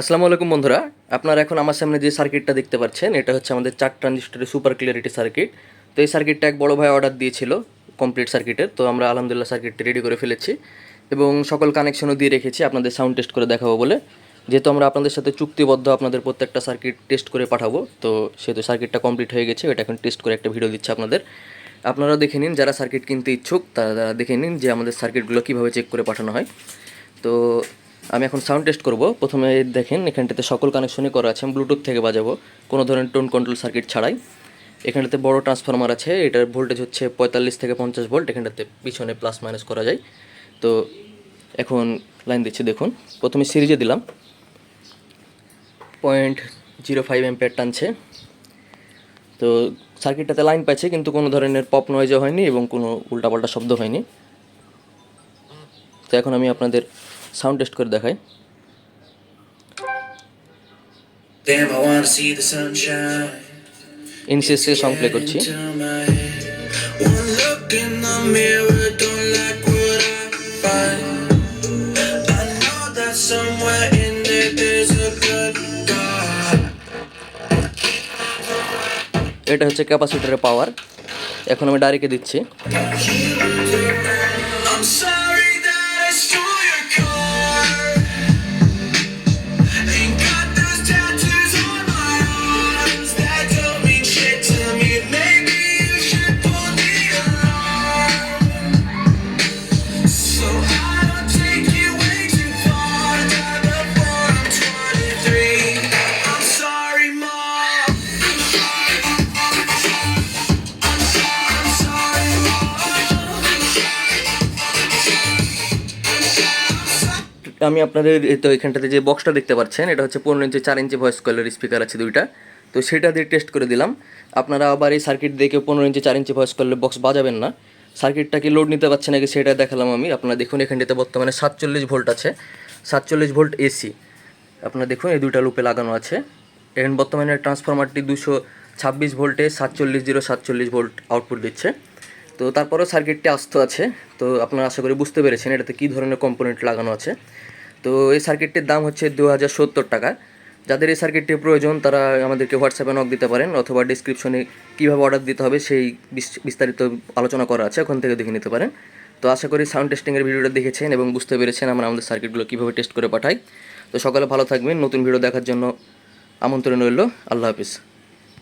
আসসালামু আলাইকুম বন্ধুরা, আপনারা এখন আমার সামনে যে সার্কিটটা দেখতে পাচ্ছেন, এটা হচ্ছে আমাদের চার ট্রানজিস্টরের সুপার ক্লিয়ারিটি সার্কিট তো এই সার্কিটটা এক বড় ভাই অর্ডার দিয়েছিল কমপ্লিট সার্কিটের তো আমরা আলহামদুলিল্লাহ সার্কিটটি রেডি করে ফেলেছি এবং সকল কানেকশনও দিয়ে রেখেছি, আপনাদের সাউন্ড টেস্ট করে দেখাবো বলে। যেহেতু আমরা আপনাদের সাথে চুক্তিবদ্ধ আপনাদের প্রত্যেকটা সার্কিট টেস্ট করে পাঠাবো, তো সেহেতু সার্কিটটা কমপ্লিট হয়ে গেছে, এটা এখন টেস্ট করে একটা ভিডিও দিচ্ছে আপনাদের। আপনারা দেখে নিন, যারা সার্কিট কিনতে ইচ্ছুক, তারা দেখে নিন যে আমাদের সার্কিটগুলো কীভাবে চেক করে পাঠানো হয়। তো আমি এখন সাউন্ড টেস্ট করব। প্রথমে দেখেন, এখানটাতে সকল কানেকশনই করা আছে। আমি ব্লুটুথ থেকে বাজাবো। কোনো ধরনের টোন কন্ট্রোল সার্কিট ছাড়াই। এখানটাতে বড় ট্রান্সফরমার আছে। এটার ভোল্টেজ হচ্ছে পঁয়তাল্লিশ থেকে পঞ্চাশ ভোল্ট এখানটাতে পিছনে প্লাস মাইনাস করা যায়। তো এখন লাইন দিচ্ছি, দেখুন। প্রথমে সিরিজে দিলাম। পয়েন্ট জিরো ফাইভ এম্পেয়ার টানছে। তো সার্কিটটাতে লাইন পাচ্ছে কিন্তু কোনো ধরনের পপ নয়েজও হয়নি এবং কোনো উল্টাপাল্টা শব্দ হয়নি। তো এখন আমি আপনাদের সাউন্ড টেস্ট করে দেখাই Damn, I wanna see the sunshine. ইনসিএসে সং প্লে করছি. এটা হচ্ছে ক্যাপাসিটরের পাওয়ার এখন আমি ডাইরেক্টে দিচ্ছি আমি আপনাদের তো এখানটাতে যে বক্সটা দেখতে পাচ্ছেন, এটা হচ্ছে পনেরো ইঞ্চি, চার ইঞ্চি ভয়েস কয়েলের স্পিকার আছে দুইটা। তো সেটা দিয়ে টেস্ট করে দিলাম। আপনারা আবার এই সার্কিট দেখে পনেরো ইঞ্চি, চার ইঞ্চি ভয়েস কয়েলের বক্স বাজাবেন না। সার্কিটটা কি লোড নিতে পারছে নাকি সেটা দেখালাম আমি। আপনারা দেখুন, এখানটাতে বর্তমানে সাতচল্লিশ ভোল্ট আছে। সাতচল্লিশ ভোল্ট এসি আপনারা দেখুন, এই দুইটা লুপে লাগানো আছে। এখন বর্তমানে ট্রান্সফরমারটি দুশো ছাব্বিশ ভোল্টে সাতচল্লিশ জিরো, সাতচল্লিশ ভোল্ট আউটপুট দিচ্ছে। তো তারপরেও সার্কিটটি আস্ত আছে। তো আপনারা আশা করি বুঝতে পেরেছেন এটাতে কী ধরনের কম্পোনেন্ট লাগানো আছে। তো এই সার্কিটটির দাম হচ্ছে দু হাজার সত্তর টাকা। যাদের এই সার্কিটটির প্রয়োজন, তারা আমাদেরকে হোয়াটসঅ্যাপে নক দিতে পারেন অথবা ডিসক্রিপশনে কীভাবে অর্ডার দিতে হবে সেই বিস- বিস্তারিত আলোচনা করা আছে, ওখান থেকে দেখে নিতে পারেন। তো আশা করি সাউন্ড টেস্টিংয়ের ভিডিওটা দেখেছেন এবং বুঝতে পেরেছেন আমরা আমাদের সার্কিটগুলো কীভাবে টেস্ট করে পাঠাই। তো সকালে ভালো থাকবেন, নতুন ভিডিও দেখার জন্য আমন্ত্রণ রইল। আল্লাহ হাফিজ।